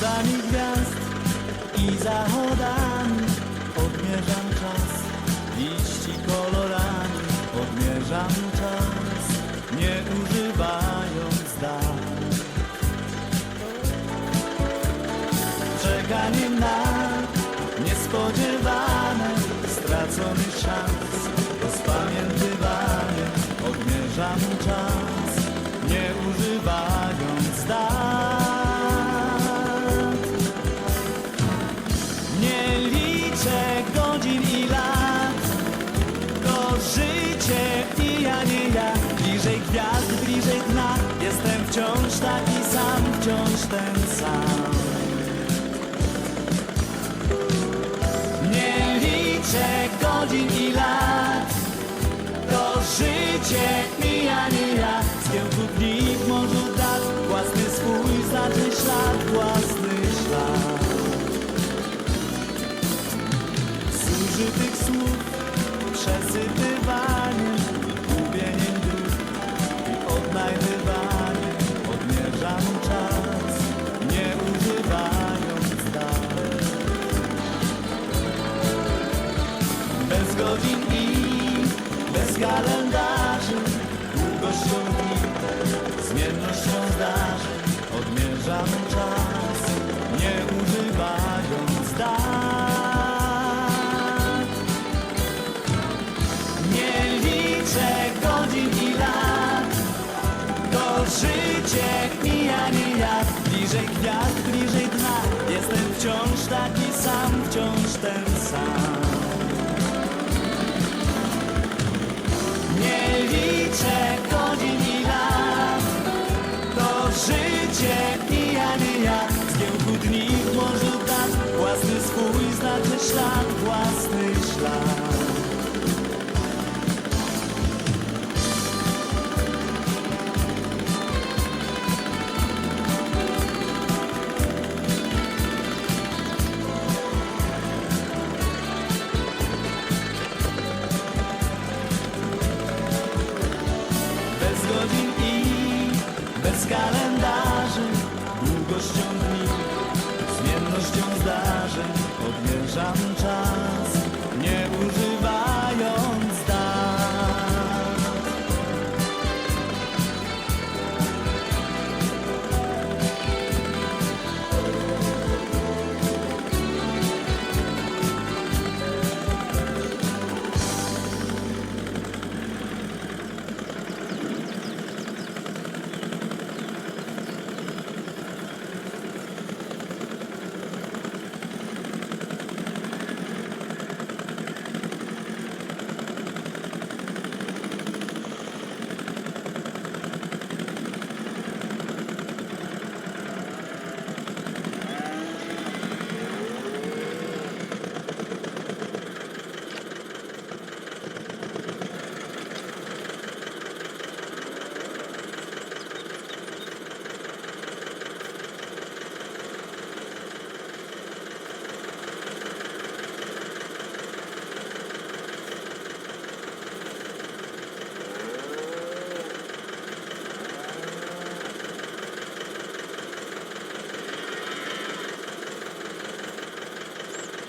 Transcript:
wschodami gwiazd i zachodami odmierzam czas. Liści kolorami odmierzam czas, nie używając dat. Czekaniem na niespodziewane, stracony szans. To życie i ja nie ja. Bliżej gwiazd, bliżej dna, jestem wciąż taki sam, wciąż ten sam. Nie liczę godzin i lat. To życie mija, nie ja. Z kiełku dni w morzu dat. Własny swój znaczy ślad Własny ślad. Zużytych słów Przesypywanie Gubieniem dróg I odnajdywanie. Odmierzam czas Nie używając dat Bez godzin i bez kalendarzy Długością dni, zmiennością zdarzeń Odmierzam czas, liczę godzin i lat. To życie mija, nie ja. Bliżej gwiazd, bliżej dna. Jestem wciąż taki sam, wciąż ten sam. Nie liczę godzin i lat. To życie mija, nie ja. Z kiełku dni w morzu dat Własny swój znaczy ślad, własny ślad się zdarzeń odmierzam czas.